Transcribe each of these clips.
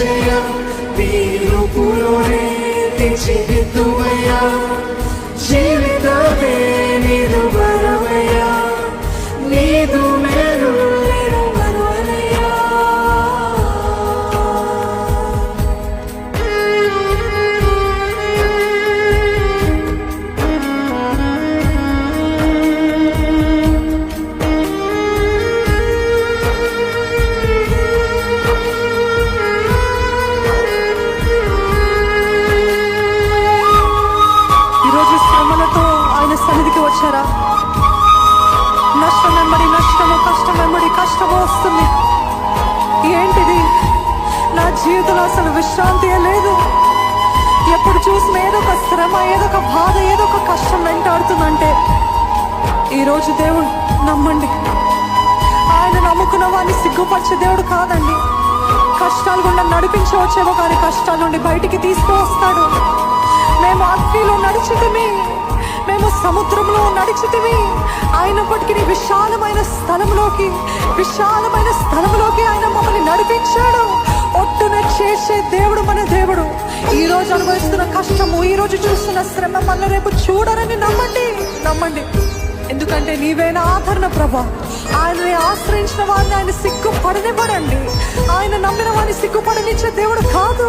నిశ్చయం మీరు పురోరేతి చెబుతువయ్యా జీవితంలో అసలు విశ్రాంతి లేదు. ఎప్పుడు చూసిన ఏదో ఒక శ్రమ ఏదో ఒక బాధ ఏదో ఒక కష్టం వెంటాడుతుందంటే ఈరోజు దేవుడు నమ్మండి. ఆయన నమ్ముకున్న వాడిని సిగ్గుపరిచే దేవుడు కాదండి. కష్టాలు గుండా నడిపించవచ్చేమో కానీ కష్టాల నుండి బయటికి తీసుకువస్తాడు. మేము అగ్నిలో నడిచితిమి మేము సముద్రంలో నడిచితిమి అయినప్పటికీ విశాలమైన స్థలంలోకి విశాలమైన స్థలంలోకి ఆయన మమ్మల్ని నడిపించాడు. వెంటనే చేసే దేవుడు మన దేవుడు. ఈ రోజు అనుభవిస్తున్న కష్టము ఈ రోజు చూస్తున్న శ్రమ మళ్ళీ రేపు చూడరని నమ్మండి నమ్మండి. ఎందుకంటే నీవేనా ఆదరణ ప్రభా. ఆయనని ఆశ్రయించిన వారిని ఆయన సిగ్గుపడనివ్వడండి ఆయన నమ్మిన వారిని సిగ్గుపడనిచ్చే దేవుడు కాదు.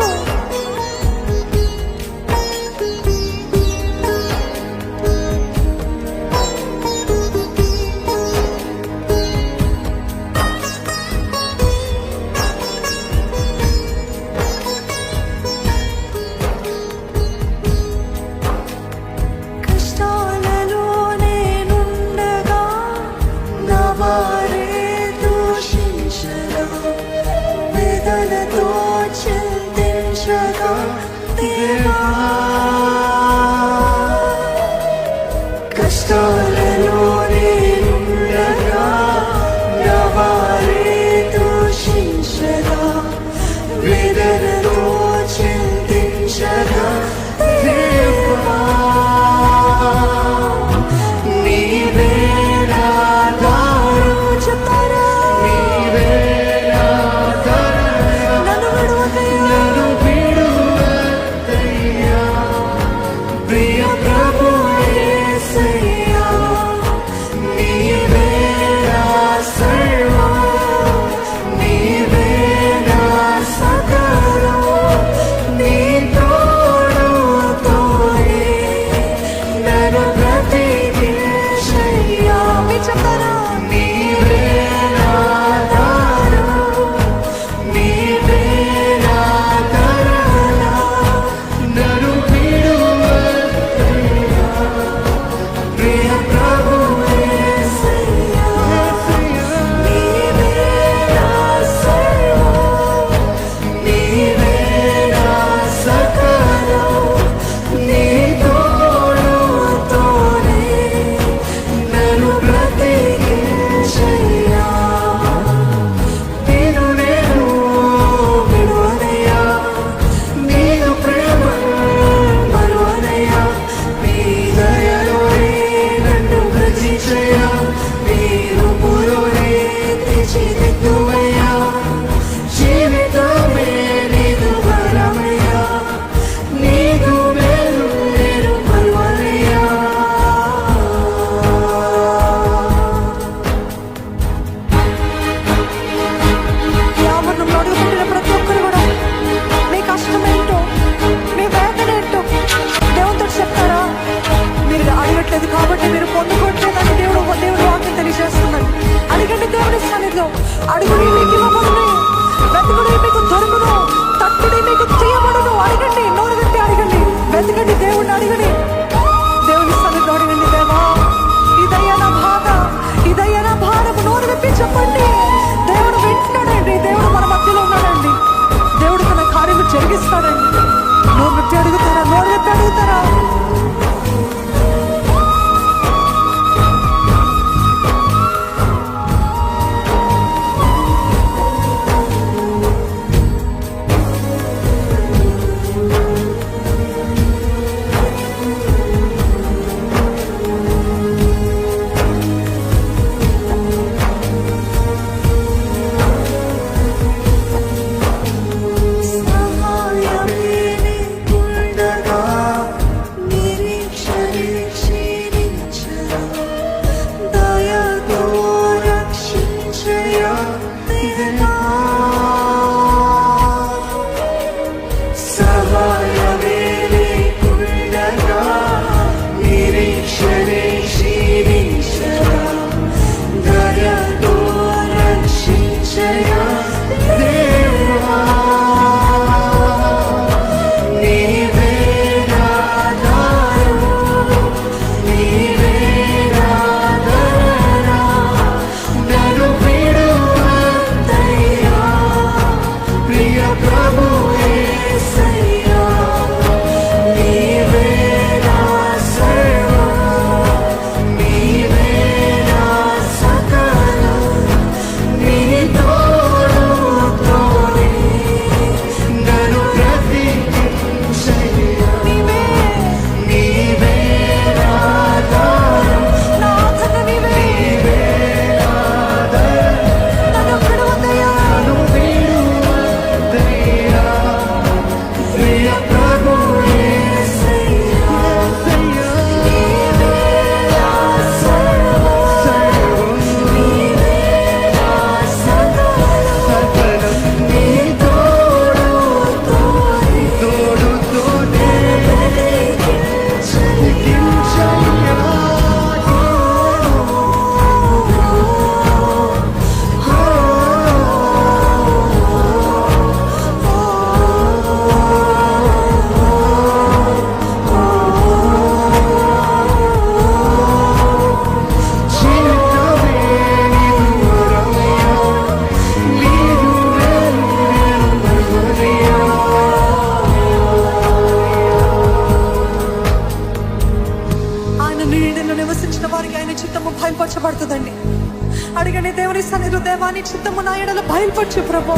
నీ చిత్తము నా ఎడలో బయలుపరచు ప్రభు.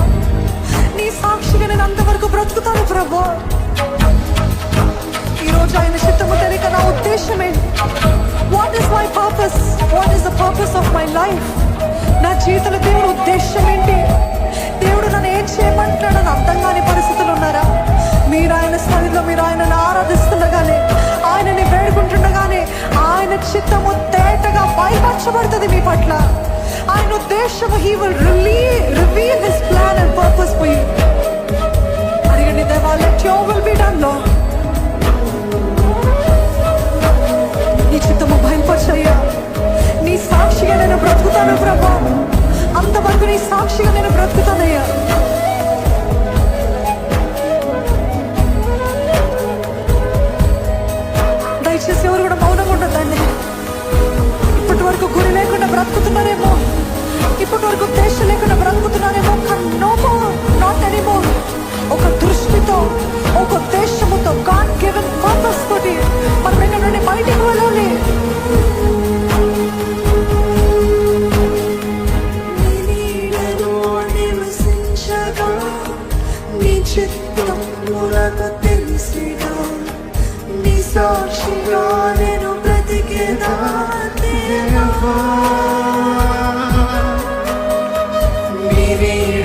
నీ సాక్షిగా నేను అంతవరకు బ్రతుకుతాను ప్రభు. ఈరోజు ఆయన చిత్తము తెలియక నా ఉద్దేశమే what is my purpose what is the purpose of my life నా జీవితంలో దేవుడు ఉద్దేశం ఏంటి? దేవుడు నన్ను ఏం చేయమంటున్నాడని అర్థం కాని పరిస్థితులు ఉన్నారా? మీరు ఆయన స్థలిలో మీరు ఆయనను ఆరాధిస్తుండగానే ఆయనని వేడుకుంటుండగానే ఆయన చిత్తము తేటగా బయపరచబడుతుంది మీ పట్ల. I know there, Shama, He will reveal His plan and purpose baby.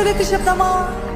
Director Rishabh Dama.